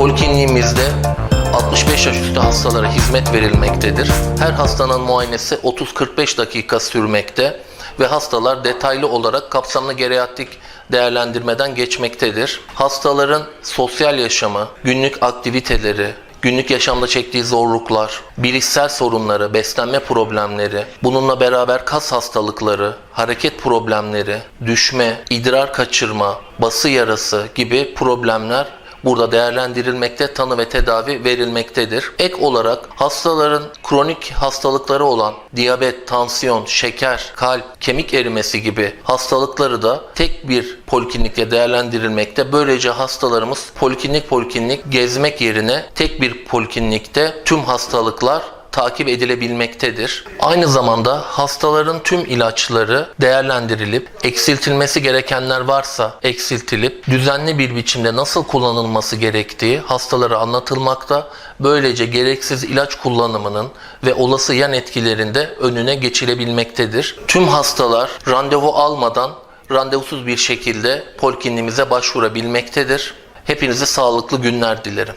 Polikliniğimizde 65 yaş üstü hastalara hizmet verilmektedir. Her hastanın muayenesi 30-45 dakika sürmekte ve hastalar detaylı olarak kapsamlı geriatrik değerlendirmeden geçmektedir. Hastaların sosyal yaşamı, günlük aktiviteleri, günlük yaşamda çektiği zorluklar, bilişsel sorunları, beslenme problemleri, bununla beraber kas hastalıkları, hareket problemleri, düşme, idrar kaçırma, bası yarası gibi problemler burada değerlendirilmekte, tanı ve tedavi verilmektedir. Ek olarak hastaların kronik hastalıkları olan diyabet, tansiyon, şeker, kalp, kemik erimesi gibi hastalıkları da tek bir poliklinikte değerlendirilmekte. Böylece hastalarımız poliklinik poliklinik gezmek yerine tek bir poliklinikte tüm hastalıklar takip edilebilmektedir. Aynı zamanda hastaların tüm ilaçları değerlendirilip eksiltilmesi gerekenler varsa eksiltilip düzenli bir biçimde nasıl kullanılması gerektiği hastalara anlatılmakta. Böylece gereksiz ilaç kullanımının ve olası yan etkilerinde önüne geçilebilmektedir. Tüm hastalar randevu almadan randevusuz bir şekilde polikliniğimize başvurabilmektedir. Hepinize sağlıklı günler dilerim.